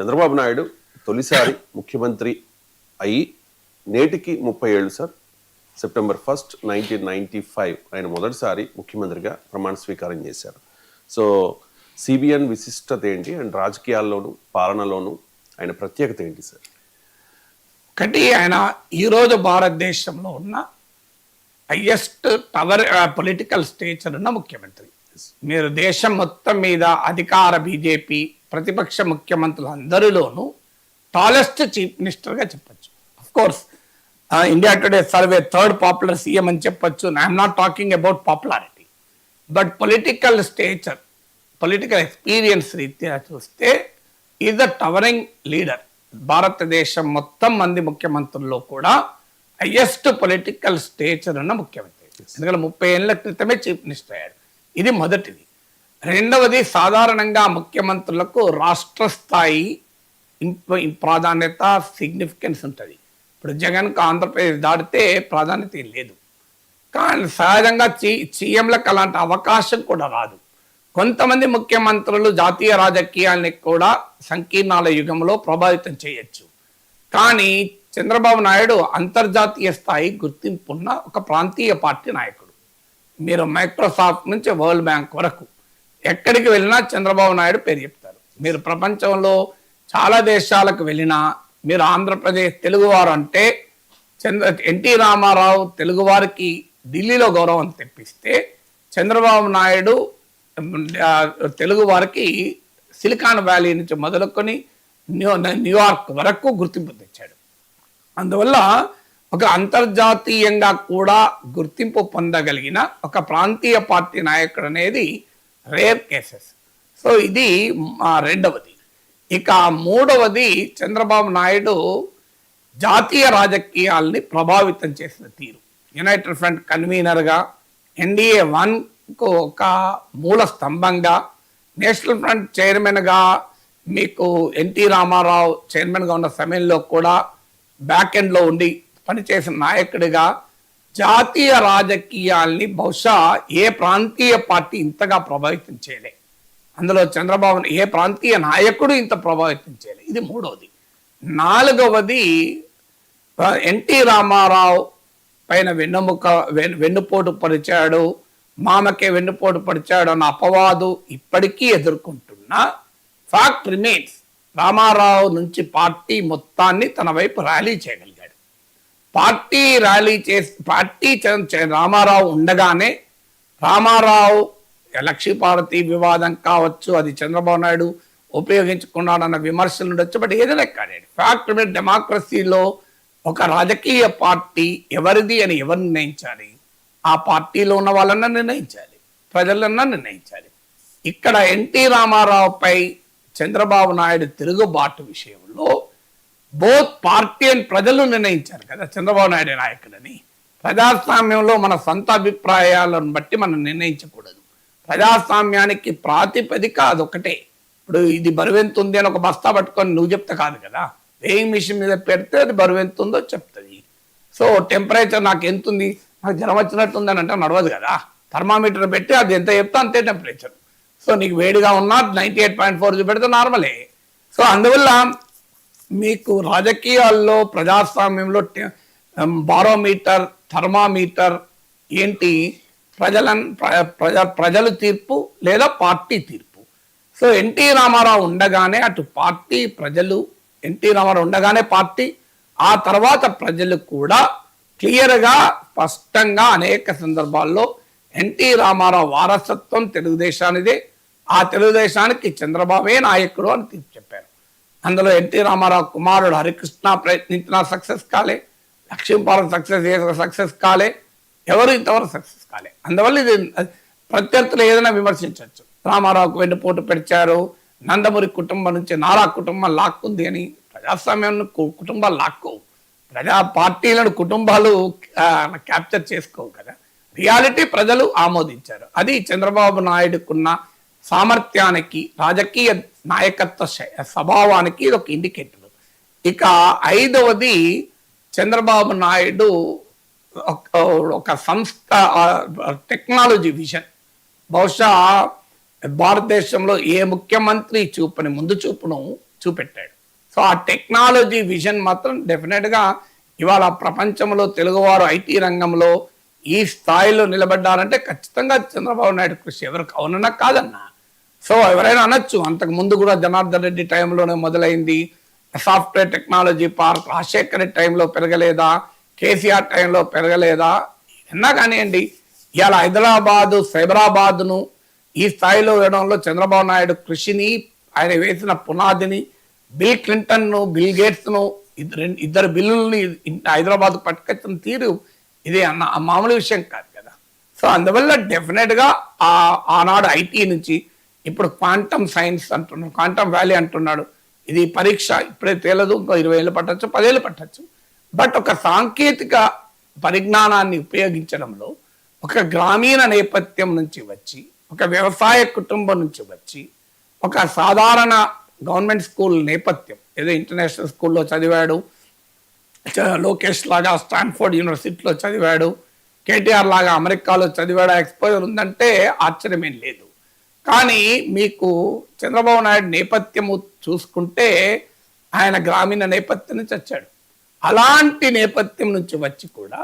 చంద్రబాబు నాయుడు తొలిసారి ముఖ్యమంత్రి అయి నేటికి ముప్పై ఏళ్ళు sir. September first nineteen ninety five ఆయన మొదటిసారి ముఖ్యమంత్రిగా ప్రమాణ స్వీకారం చేశారు. సో సిబిఎన్ విశిష్టత ఏంటి? అండ్ రాజకీయాల్లోనూ పాలనలోనూ ఆయన ప్రత్యేకత ఏంటి సార్? ఒకటి ఆయన ఈరోజు భారతదేశంలో ఉన్న హయ్యెస్ట్ పవర్ పొలిటికల్ స్టేచర్ ఉన్న ముఖ్యమంత్రి. మీరు దేశం మొత్తం మీద అధికార బీజేపీ ప్రతిపక్ష ముఖ్యమంత్రులు అందరిలోనూ టాలెస్ట్ చీఫ్ మినిస్టర్గా చెప్పచ్చు. Of course India Today survey third popular CM అని చెప్పొచ్చు. I'm not talking about popularity but political stature political experience రీత్యా చూస్తే ఈజ్ ద టవరింగ్ లీడర్ భారతదేశం మొత్తం మంది ముఖ్యమంత్రుల్లో కూడా హయ్యెస్ట్ పొలిటికల్ స్టేచర్ ఉన్న ముఖ్యమంత్రి. ఎందుకంటే ముప్పై ఏళ్ళ క్రితమే చీఫ్ మినిస్టర్ అయ్యాడు. ఇది మొదటిది. రెండవది సాధారణంగా ముఖ్యమంత్రులకు రాష్ట్ర స్థాయి ప్రాధాన్యత సిగ్నిఫికెన్స్ ఉంటుంది. ఇప్పుడు జగన్కు ఆంధ్రప్రదేశ్ దాటితే ప్రాధాన్యత లేదు. కానీ సహజంగా చి సీఎంలకు అలాంటి అవకాశం కూడా రాదు. కొంతమంది ముఖ్యమంత్రులు జాతీయ రాజకీయాల్ని కూడా సంకీర్ణాల యుగంలో ప్రభావితం చేయొచ్చు. కానీ చంద్రబాబు నాయుడు అంతర్జాతీయ స్థాయి గుర్తింపున్న ఒక ప్రాంతీయ పార్టీ నాయకుడు. మీరు మైక్రోసాఫ్ట్ నుంచి వరల్డ్ బ్యాంక్ వరకు ఎక్కడికి వెళ్ళినా చంద్రబాబు నాయుడు పేరు చెప్తారు. మీరు ప్రపంచంలో చాలా దేశాలకు వెళ్ళినా మీరు ఆంధ్రప్రదేశ్ తెలుగువారు అంటే చంద్ర ఎన్టీ రామారావు తెలుగువారికి ఢిల్లీలో గౌరవం తెప్పిస్తే చంద్రబాబు నాయుడు తెలుగువారికి తెలుగు వారికి సిలికాన్ వ్యాలీ నుంచి మొదలుకొని న్యూ న్యూయార్క్ వరకు గుర్తింపు తెచ్చాడు. అందువల్ల ఒక అంతర్జాతీయంగా కూడా గుర్తింపు పొందగలిగిన ఒక ప్రాంతీయ పార్టీ నాయకుడు అనేది రేర్ కేసెస్. సో ఇది మా రెండవది. ఇక మూడవది చంద్రబాబు నాయుడు జాతీయ రాజకీయాల్ని ప్రభావితం చేసిన తీరు. యునైటెడ్ ఫ్రంట్ కన్వీనర్గా ఎన్డీఏ వన్కు ఒక మూల స్తంభంగా నేషనల్ ఫ్రంట్ చైర్మన్గా మీకు ఎన్టీ రామారావు చైర్మన్గా ఉన్న సమయంలో కూడా బ్యాక్ ఎండ్లో ఉండి పనిచేసిన నాయకుడిగా జాతీయ రాజకీయాల్ని బహుశా ఏ ప్రాంతీయ పార్టీ ఇంతగా ప్రభావితం చేయలే. అందులో చంద్రబాబు ఏ ప్రాంతీయ నాయకుడు ఇంత ప్రభావితం చేయలే. ఇది మూడవది నాలుగవది ఎన్టీ రామారావు పైన వెన్నెముక వెన్- వెన్నుపోటు పరిచాడు మామకే వెన్నుపోటు పరిచాడు అన్న అపవాదు ఇప్పటికీ ఎదుర్కొంటున్న ఫ్యాక్ట్ రిమైన్స్ రామారావు నుంచి పార్టీ మొత్తాన్ని తన వైపు ర్యాలీ చేయగలిగింది పార్టీ ర్యాలీ చేసి పార్టీ రామారావు ఉండగానే రామారావు లక్ష్మీపార్వతి వివాదం కావచ్చు అది చంద్రబాబు నాయుడు ఉపయోగించుకున్నాడన్న విమర్శలు ఉండొచ్చు బట్ ఏదైనా కానీ ఫ్యాక్ట్ మీద డెమోక్రసీలో ఒక రాజకీయ పార్టీ ఎవరిది అని ఎవరు నిర్ణయించాలి? ఆ పార్టీలో ఉన్న వాళ్ళన్నా నిర్ణయించాలి ప్రజలన్నా నిర్ణయించాలి. ఇక్కడ ఎన్టీ రామారావుపై చంద్రబాబు నాయుడు తిరుగుబాటు విషయంలో బోత్ పార్టీ అని ప్రజలు నిర్ణయించారు కదా చంద్రబాబు నాయుడు నాయకుడని ప్రజాస్వామ్యంలో మన సొంత అభిప్రాయాలను బట్టి మనం నిర్ణయించకూడదు. ప్రజాస్వామ్యానికి ప్రాతిపదిక అదొకటే ఇప్పుడు ఇది బరువెంతుంది అని ఒక బస్తా పట్టుకొని నువ్వు చెప్తే కాదు కదా. వేయింగ్ మిషన్ మీద పెడితే అది బరువెంతుందో చెప్తుంది. సో టెంపరేచర్ నాకు ఎంత ఉంది? నాకు జ్వరం వచ్చినట్టు ఉంది అని అంటే నడవదు కదా. థర్మామీటర్ పెట్టి అది ఎంత చెప్తే అంతే టెంపరేచర్. సో నీకు వేడిగా ఉన్నా నైంటీ ఎయిట్ పాయింట్ ఫోర్ చూపెడితే నార్మలే. సో అందువల్ల మీకు రాజకీయాల్లో ప్రజాస్వామ్యంలో బారోమీటర్ థర్మామీటర్ ఏంటి? ప్రజల ప్ర- ప్రజ ప్రజల తీర్పు లేదా పార్టీ తీర్పు? సో ఎన్టీ రామారావు ఉండగానే అటు పార్టీ ప్రజలు ఎన్టీ రామారావు ఉండగానే పార్టీ ఆ తర్వాత ప్రజలు కూడా క్లియర్గా స్పష్టంగా అనేక సందర్భాల్లో ఎన్టీ రామారావు వారసత్వం తెలుగుదేశానిదే. ఆ తెలుగుదేశానికి చంద్రబాబే నాయకుడు అని తీర్పు చెప్పారు. అందులో ఎన్టీ రామారావు కుమారుడు హరికృష్ణ ప్రయత్నించిన సక్సెస్ కాలే లక్ష్మీపాలెం సక్సెస్ సక్సెస్ కాలే ఎవరు ఇంతవరకు సక్సెస్ కాలే. అందువల్ల ఇది ప్రత్యర్థులు ఏదైనా విమర్శించవచ్చు. రామారావుకు వెన్నుపోటు పెడిచారు నందమూరి కుటుంబం నుంచి నారా కుటుంబం లాక్కుంది అని ప్రజాస్వామ్యం కుటుంబాలు లాక్కోవు ప్రజా పార్టీలను కుటుంబాలు క్యాప్చర్ చేసుకోవు కదా. రియాలిటీ ప్రజలు ఆమోదించారు. అది చంద్రబాబు నాయుడుకున్న సామర్థ్యానికి రాజకీయ నాయకత్వ స్వభావానికి ఇది ఒక ఇండికేటర్ ఇక ఐదవది చంద్రబాబు నాయుడు ఒక సంస్థ టెక్నాలజీ విజన్. బహుశా భారతదేశంలో ఏ ముఖ్యమంత్రి చూపని ముందు చూపును చూపెట్టాడు. సో ఆ టెక్నాలజీ విజన్ మాత్రం డెఫినెట్గా ఇవాళ ప్రపంచంలో తెలుగువారు ఐటీ రంగంలో ఈ స్థాయిలో నిలబడ్డారంటే ఖచ్చితంగా చంద్రబాబు నాయుడు కృషి ఎవరికి అవునన్నా కాదన్నా. సో ఎవరైనా అనొచ్చు. అంతకు ముందు కూడా జనార్దన్ రెడ్డి టైంలోనే మొదలైంది. Software technology park Rajasekhar Reddy టైంలో పెరగలేదా? కేసీఆర్ టైంలో పెరగలేదా? ఎన్నా కానివ్వండి ఇవాళ హైదరాబాదు సైబరాబాద్ను ఈ స్థాయిలో వేయడంలో చంద్రబాబు నాయుడు కృషిని ఆయన వేసిన పునాదిని బిల్ క్లింటన్ను బిల్ గేట్స్ను ఇద్దరు ఇద్దరు బిల్లుల్ని హైదరాబాద్ పట్టుకొచ్చిన తీరు ఇది అన్న ఆ మామూలు విషయం కాదు కదా. సో అందువల్ల డెఫినెట్గా ఆ ఆనాడు ఐటీ నుంచి ఇప్పుడు క్వాంటమ్ సైన్స్ అంటున్నాడు క్వాంటమ్ వ్యాలీ అంటున్నాడు. ఇది పరీక్ష ఇప్పుడే తేలదు ఇంకో ఇరవై ఏళ్ళు పట్టచ్చు పదేళ్ళు పట్టచ్చు. బట్ ఒక సాంకేతిక పరిజ్ఞానాన్ని ఉపయోగించడంలో ఒక గ్రామీణ నేపథ్యం నుంచి వచ్చి ఒక వ్యవసాయ కుటుంబం నుంచి వచ్చి ఒక సాధారణ గవర్నమెంట్ స్కూల్ నేపథ్యం ఏదో ఇంటర్నేషనల్ స్కూల్లో చదివాడు లోకేష్ లాగా స్టాన్ఫోర్డ్ యూనివర్సిటీలో చదివాడు కేటీఆర్ లాగా అమెరికాలో చదివాడు ఎక్స్పోజర్ ఉందంటే ఆశ్చర్యమేం లేదు. కానీ మీకు చంద్రబాబు నాయుడు నేపథ్యము చూసుకుంటే ఆయన గ్రామీణ నేపథ్యం నుంచి వచ్చాడు. అలాంటి నేపథ్యం నుంచి వచ్చి కూడా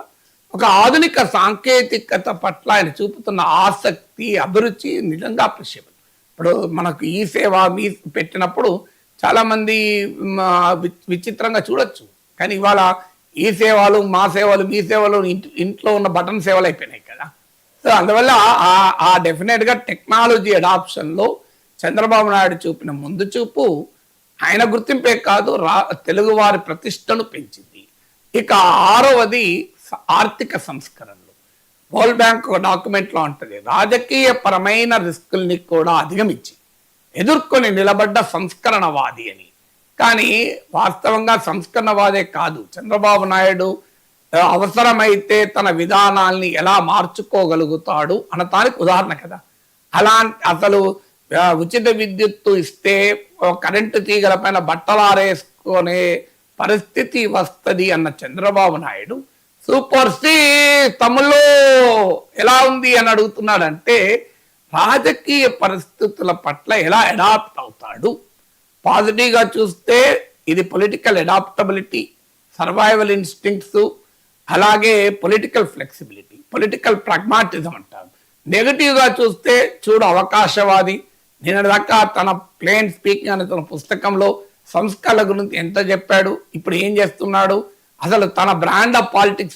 ఒక ఆధునిక సాంకేతికత పట్ల ఆయన చూపుతున్న ఆసక్తి అభిరుచి నిజంగా అప్రిషియబుల్ ఇప్పుడు మనకు ఈ సేవ మీ పెట్టినప్పుడు చాలామంది విచిత్రంగా చూడొచ్చు. కానీ ఇవాళ ఈ సేవలు మా సేవలు మీ సేవలు ఇంటి ఇంట్లో ఉన్న బటన్ సేవలు అయిపోయినాయి. సో అందువల్ల ఆ- ఆ టెక్నాలజీ అడాప్షన్లో చంద్రబాబు నాయుడు చూపిన ముందు చూపు ఆయన గుర్తింపే కాదు రా తెలుగు వారి ప్రతిష్టను పెంచింది. ఇక ఆరవది ఆర్థిక సంస్కరణలు. వరల్డ్ బ్యాంక్ ఒక డాక్యుమెంట్ ఉంటుంది. రాజకీయ పరమైన రిస్కుల్ని కూడా అధిగమించి ఎదుర్కొని నిలబడ్డ సంస్కరణవాది అని. కానీ వాస్తవంగా సంస్కరణవాదే కాదు. చంద్రబాబు నాయుడు అవసరమైతే తన విధానాల్ని ఎలా మార్చుకోగలుగుతాడు అనటానికి ఉదాహరణ కదా. అలా అసలు ఉచిత విద్యుత్తు ఇస్తే కరెంటు తీగల పైన బట్టలారేసుకునే పరిస్థితి వస్తది అన్న చంద్రబాబు నాయుడు సూపర్ సి తమ్ముళ్ళు ఎలా ఉంది? అని అడుగుతున్నాడంటే రాజకీయ పరిస్థితుల పట్ల ఎలా అడాప్ట్ అవుతాడు? పాజిటివ్గా చూస్తే ఇది పొలిటికల్ అడాప్టబిలిటీ సర్వైవల్ ఇన్స్టింక్ట్స్ అలాగే పొలిటికల్ ఫ్లెక్సిబిలిటీ పొలిటికల్ ప్రాగ్మాటిజం అంటారు. నెగిటివ్గా చూస్తే చూడు అవకాశవాది. నేను దాకా తన ప్లేన్ స్పీకింగ్ అనే తన పుస్తకంలో సంస్కరణల గురించి ఎంత చెప్పాడు ఇప్పుడు ఏం చేస్తున్నాడు? అసలు తన బ్రాండ్ ఆఫ్ పాలిటిక్స్